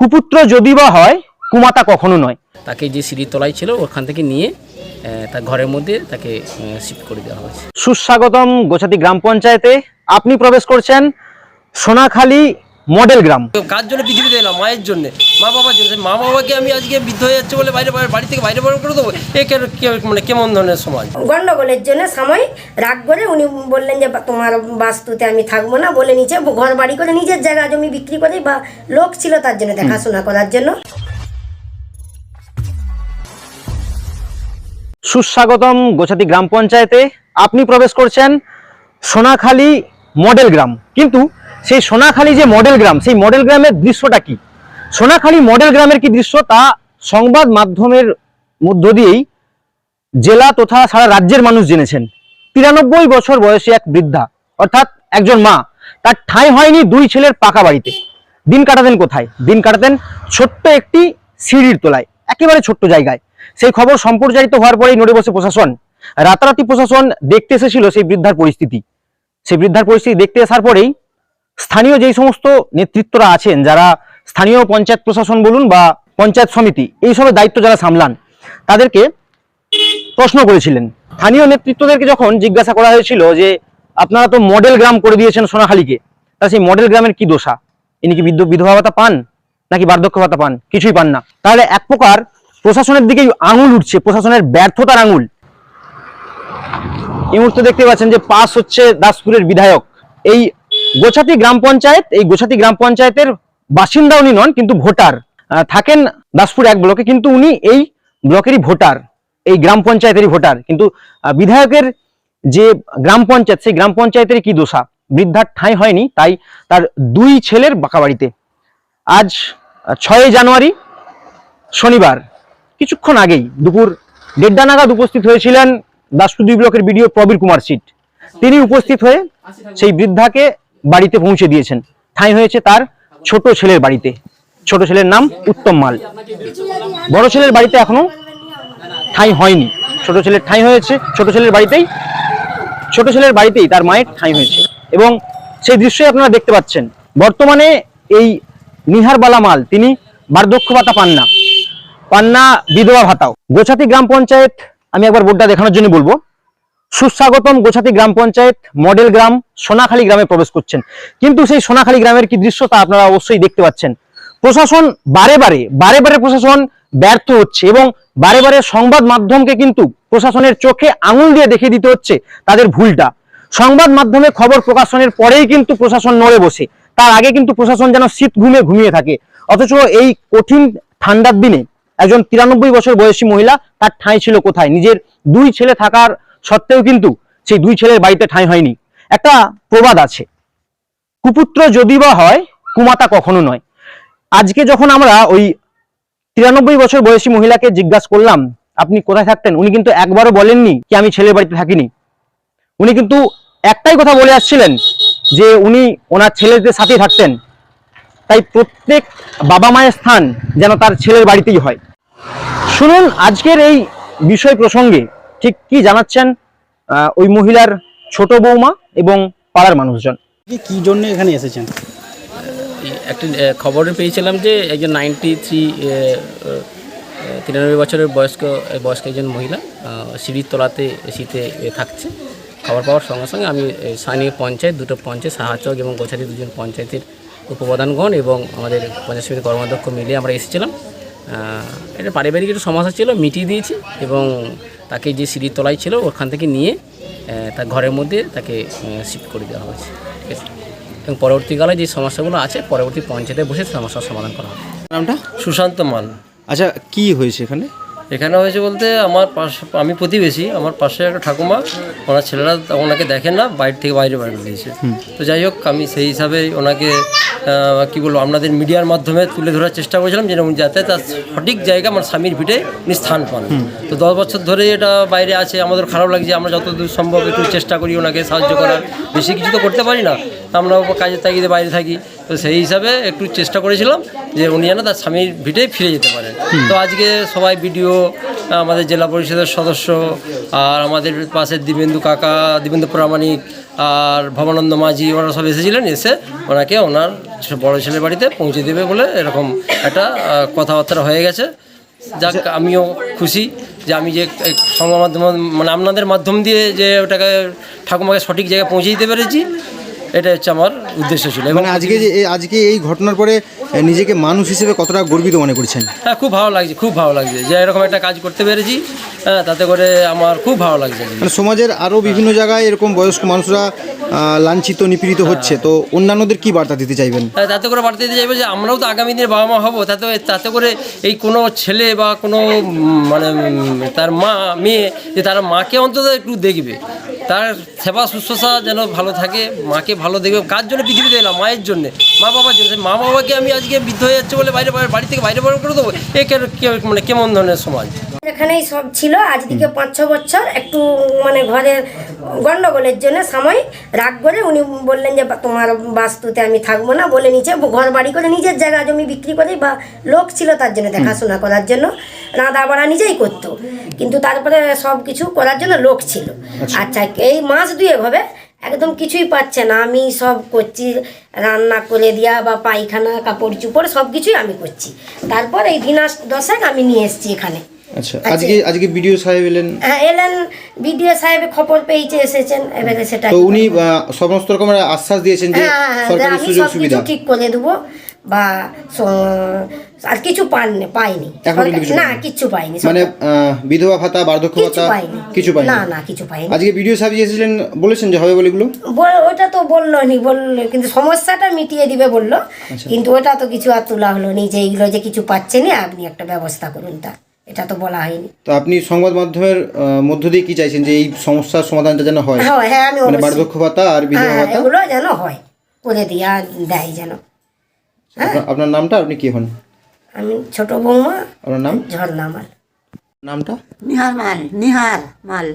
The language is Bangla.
কুপুত্র যদি বা হয় কুমাতা কখনো নয়। তাকে যে সিঁড়ির তলায় ছিল ওখান থেকে নিয়ে তার ঘরের মধ্যে তাকে শিফট করে দেওয়া হয়েছে। সুস্বাগতম গোছাতি গ্রাম পঞ্চায়েতে। আপনি প্রবেশ করছেন সোনাখালী মডেল গ্রাম। কার জন্য পৃথিবীতে এলাম? মায়ের জন্য। মা বাবার জন্য। মা বাবাকে আমি আজকে বৃদ্ধ হয়ে যাচ্ছে বলে বাইরে বাড়ি থেকে বাইরে বাইরে করে দেবো? এ কেন- মানে কেমন ধরনের সমাজ? গন্ডগোলের জন্য সময় রাগ করে উনি বললেন যে বা- তোমার বাস্তুতে আমি থাকব না। বলে নিচে ঘর বাড়ি করে নিজের জায়গা জমি বিক্রি করে বা লোক ছিল তার জন্য দেখাশোনা করার জন্য। সুস্বাগতম গোছাতি গ্রাম পঞ্চায়েতে। আপনি প্রবেশ করছেন সোনাখালী মডেল গ্রাম। কিন্তু সেই সোনাখালী যে মডেল গ্রাম সেই মডেল গ্রামের দৃশ্যটা কি? সোনাখালী মডেল গ্রামের কি দৃশ্য? তা সংবাদ মাধ্যমের মধ্য দিয়েই জেলা তথা সারা রাজ্যের মানুষ জেনেছেন। তিরানব্বই বছর বয়সী এক বৃদ্ধা, অর্থাৎ একজন মা, তার ঠাঁই হয়নি দুই ছেলের পাকা বাড়িতে। দিন কাটাতেন কোথায়? দিন কাটাতেন ছোট্ট একটি সিঁড়ির তোলায়, একেবারে ছোট্ট জায়গায়। সেই খবর সম্প্রচারিত হওয়ার পরেই নড়ে বসে প্রশাসন, রাতারাতি প্রশাসন দেখতে এসেছিল সেই বৃদ্ধার পরিস্থিতি। সেই বৃদ্ধার পরিস্থিতি দেখতে আসার পরেই স্থানীয় যেই সমস্ত নেতৃত্বরা আছেন, যারা স্থানীয় পঞ্চায়েত প্রশাসন বলুন বা পঞ্চায়েত সমিতি, এই সবের দায়িত্ব যারা সামলান, তাদেরকে প্রশ্ন করেছিলেন। স্থানীয় নেতৃত্বদেরকে যখন জিজ্ঞাসা করা হয়েছিল যে, আপনারা তো মডেল গ্রাম করে দিয়েছেন সোনাখালীকে, তা সেই মডেল গ্রামের কি দোষা? ইনি কি বিধ- বিধবা ভাতা পান? নাকি বার্ধক্য ভাতা পান? কিছুই পান না। তাহলে এক প্রকার প্রশাসনের দিকেই আঙুল উঠছে, প্রশাসনের ব্যর্থতার আঙুল। এই মুহূর্তে দেখতে পাচ্ছেন যে পাস হচ্ছে দাসপুরের বিধায়ক। এই গোছাতি গ্রাম পঞ্চায়েত, এই গোছাতি গ্রাম পঞ্চায়েতের বাসিন্দা উনি নন, কিন্তু ভোটার। থাকেন দাসপুর এক ব্লকে, কিন্তু উনি এই ব্লকেরই ভোটার, এই গ্রাম পঞ্চায়েতেরই ভোটার। কিন্তু বিধায়কের যে গ্রাম পঞ্চায়েত, সেই গ্রাম পঞ্চায়েতের কি দোষা? বৃদ্ধার ঠাঁই হয়নি, তাই তার দুই ছেলের বাঁকা বাড়িতে আজ ছয় জানুয়ারি, শনিবার, কিছুক্ষণ আগেই দুপুর দেড়টা নাগাদ উপস্থিত হয়েছিলেন দাসপুর দুই ব্লকের বিডিও প্রবীর কুমার সিট। তিনি উপস্থিত হয়ে সেই বৃদ্ধাকে বাড়িতে পৌঁছে দিয়েছেন। ঠাঁই হয়েছে তার ছোট ছেলের বাড়িতে। ছোট ছেলের নাম উত্তম মাল। বড় ছেলের বাড়িতে এখনও ঠাঁই হয়নি। ছোট ছেলের ঠাঁই হয়েছে, ছোট ছেলের বাড়িতেই, ছোট ছেলের বাড়িতেই তার মায়ের ঠাঁই হয়েছে। এবং সেই দৃশ্যই আপনারা দেখতে পাচ্ছেন। বর্তমানে এই নিহারবালা মাল, তিনি বার্ধক্য ভাতা পান না। পান্না বিধবা ভাতাও। গোছাতি গ্রাম পঞ্চায়েত, আমি একবার বোর্ডটা দেখানোর জন্য বলব। সুস্বাগতম গোছাতি গ্রাম পঞ্চায়েত মডেল গ্রাম সোনাখালী গ্রামে প্রবেশ করছেন। কিন্তু সেই সোনাখালী গ্রামের কি দৃশ্য তা আপনারা অবশ্যই দেখতে পাচ্ছেন। প্রশাসন বারে বারে বারে বারে প্রশাসন ব্যর্থ হচ্ছে এবং বারে বারে সংবাদ মাধ্যমকে কিন্তু প্রশাসনের চোখে আঙুল দিয়ে দেখিয়ে দিতে হচ্ছে তাদের ভুলটা। সংবাদ মাধ্যমে খবর প্রকাশনের পরেই কিন্তু প্রশাসন নড়ে বসে। তার আগে কিন্তু প্রশাসন যেন শীত ঘুমে ঘুমিয়ে থাকে। অথচ এই কঠিন ঠান্ডার দিনে একজন তিরানব্বই বছর বয়সী মহিলা তার ঠাঁই ছিল কোথায়? নিজের দুই ছেলে থাকার সত্ত্বেও কিন্তু সেই দুই ছেলের বাড়িতে ঠাঁই হয়নি। একটা প্রবাদ আছে। কুপুত্র যদি বা হয়, কুমাতা কখনো নয়। আজকে যখন আমরা ওই তিরানব্বই বছর বয়সী মহিলাকে জিজ্ঞাসা করলাম, আপনি কোথায় থাকতেন? উনি কিন্তু একবারও বলেননি কি আমি ছেলের বাড়িতে থাকিনি। উনি কিন্তু একটাই কথা বলে আসছিলেন যে উনি ওনার ছেলেদের সাথে থাকতেন। তাই প্রত্যেক বাবা মায়ের স্থান যেন তার ছেলের বাড়িতেই হয়। শুনুন, আজকের এই বিষয় প্রসঙ্গে ঠিক কি জানাচ্ছেন ওই মহিলার ছোট বৌমা এবং পাড়ার মানুষজন? কি কি জন্য এখানে এসেছেন? একটা খবর পেয়েছিলাম যে একজন নাইনটি থ্রি তিরানব্বই বছরের বয়স্ক বয়স্ক একজন মহিলা সিঁড়ির তলাতে শীতে এ, থাকছে। খবর পাওয়ার সঙ্গে সঙ্গে আমি স্থানীয় পঞ্চায়েত দুটো পঞ্চায়েত সাহাচক এবং গোছারি দুজন পঞ্চায়েতের উপপ্রধানগণ এবং আমাদের পঞ্চায়েত সমিতির কর্মাধ্যক্ষ মিলে আমরা এসেছিলাম। এটা পারিবারিক একটু সমস্যা ছিল মিটিয়ে দিয়েছি এবং তাকে যে সিঁড়ির তলায় ছিল ওখান থেকে নিয়ে তার ঘরের মধ্যে তাকে শিফট করে দেওয়া হয়েছে। ঠিক আছে? এবং পরবর্তীকালে যে সমস্যাগুলো আছে পরবর্তী পঞ্চায়েতে বসে সমস্যার সমাধান করা হবে। নামটা? সুশান্ত মাল আচ্ছা কি হয়েছে এখানে? এখানে হয়েছে বলতে আমার পাশে আমি প্রতিবেশী আমার পাশে একটা ঠাকুমা ওনার ছেলেরা ওনাকে দেখেন না বাইরে থেকে বাইরে বাইরে দিয়েছে। তো যাই হোক আমি সেই হিসাবে ওনাকে কি বলব আপনাদের মিডিয়ার মাধ্যমে তুলে ধরার চেষ্টা করেছিলাম যেরকম যাতে তার সঠিক জায়গা আমার স্বামীর ভিটে উনি স্থান পান। তো দশ বছর ধরে এটা বাইরে আছে আমাদের খারাপ লাগছে আমরা যতদূর সম্ভব একটু চেষ্টা করি ওনাকে সাহায্য করার। বেশি কিছু তো করতে পারি না আমরাও কাজের তাগিদে বাইরে থাকি। তো সেই হিসাবে একটু চেষ্টা করেছিলাম যে উনি যেন তার স্বামীর ভিটে ফিরে যেতে পারেন। তো আজকে সবাই ভিডিও আমাদের জেলা পরিষদের সদস্য আর আমাদের পাশের দিবেন্দু কাকা দিবেন্দু প্রামাণিক আর ভবানন্দ মাঝি ওরা সব এসেছিলেন এসে ওনাকে ওনার বড় ছেলের বাড়িতে পৌঁছে দেবে বলে এরকম একটা কথাবার্তা হয়ে গেছে। যাক আমিও খুশি যে আমি যে সংবাদ মাধ্যম মানে আপনাদের মাধ্যম দিয়ে যে ওটাকে ঠাকুমাকে সঠিক জায়গায় পৌঁছে দিতে পেরেছি। এটা হচ্ছে আমার উদ্দেশ্য ছিল। এবং মানে আজকে যে আজকে এই ঘটনার পরে নিজেকে মানুষ হিসেবে কতটা গর্বিত মনে করছেন? হ্যাঁ খুব ভালো লাগছে খুব ভালো লাগছে। যে এরকম একটা কাজ করতে পেরেছি হ্যাঁ তাতে করে আমার খুব ভালো লাগছে। মানে সমাজের আরও বিভিন্ন জায়গায় এরকম বয়স্ক মানুষরা লাঞ্ছিত নিপীড়িত হচ্ছে। তো অন্যান্যদের কি বার্তা দিতে চাইবেন? হ্যাঁ, তাতে করে বার্তা দিতে চাইবে যে আমরাও তো আগামী দিনে বাবা মা হব তাতে তাতে করে এই কোনো ছেলে বা কোনো মানে তার মা মেয়ে যে তার মাকে অন্তত একটু দেখবে। তার সেবা শুশ্রূষা যেন ভালো থাকে, মাকে ভালো দেখবে। কার জন্য পৃথিবীতে এলাম? মায়ের জন্য। মা বাবার জন্য। মা বাবাকে আমি আজকে বৃদ্ধ হয়ে যাচ্ছে বলে বাইরে বাড়ি থেকে বাইরে বাইরে করে দেবো? এ কেন- মানে কেমন ধরনের সমাজ? এখানেই সব ছিল। আজ থেকে পাঁচ ছ বছর। একটু মানে ঘরের গন্ডগোলের জন্য সময় রাগ করে উনি বললেন যে তোমার বাস্তুতে আমি থাকব না। বলে নিচে ঘর বাড়ি করে নিজের জায়গা জমি বিক্রি করে বা লোক ছিল তার জন্য দেখাশোনা করার জন্য। রাঁধা বাড়া নিজেই করতো। কিন্তু তারপরে সব কিছু করার জন্য লোক ছিল। আচ্ছা। এই মাস দুয়েক হবে একদম কিছুই পাচ্ছে না। আমি সব করছি রান্না করে দেওয়া বা পায়খানা কাপড় চুপড় সব কিছুই আমি করছি। তারপর এই দিনাস দশেক আমি নিয়ে এসেছি এখানে। আচ্ছা আজকে আজকে বিডিও সাহেব এলেন? হ্যাঁ এলেন। সাহেব খবর পেয়েছে এসেছেন এবারে সেটা তো উনি সমস্ত রকমের আশ্বাস দিয়েছেন যে হ্যাঁ হ্যাঁ, সরকারি সুযোগ সুবিধা। ঠিক করে দেবো বা আর কিছু পাইনি। কিছু না কিছু পাইনি মানে বিধবা ভাতা বার্ধক্য কিছু ভাতা কিছু পাইনি। না না কিছু পাইনি। আজকে বিডিও সাহেব এসেছিলেন বলেছেন যে হবে বলেগুলো ওটা তো বলল নি বলল কিন্তু সমস্যাটা মিটিয়ে দিবে বলল। আচ্ছা। কিন্তু ওটা তো কিছু আর তোলা হলো নি যে এইগুলো যে কিছু পাচ্ছেন আপনি একটা ব্যবস্থা করুন তা। এটা তো বলা হয়নি। তো আপনি সংবাদ মাধ্যমের মধ্য দিয়ে কি চাইছেন যে এই সমস্যার সমাধানটা যেন হয়? হ্যাঁ হ্যাঁ আমি মানে বার্ধক্য ভাতা আর বিধবা হ্যাঁ ভাতা? এগুলো যেন হয়। করে দিয়া দেয় যেন। আপনার- আপনার নামটা আপনি কি হন? আমি ছোট বৌমা আপনার নাম? ঝর্ণা মাল নামটা? নিহার মাল নিহার মাল।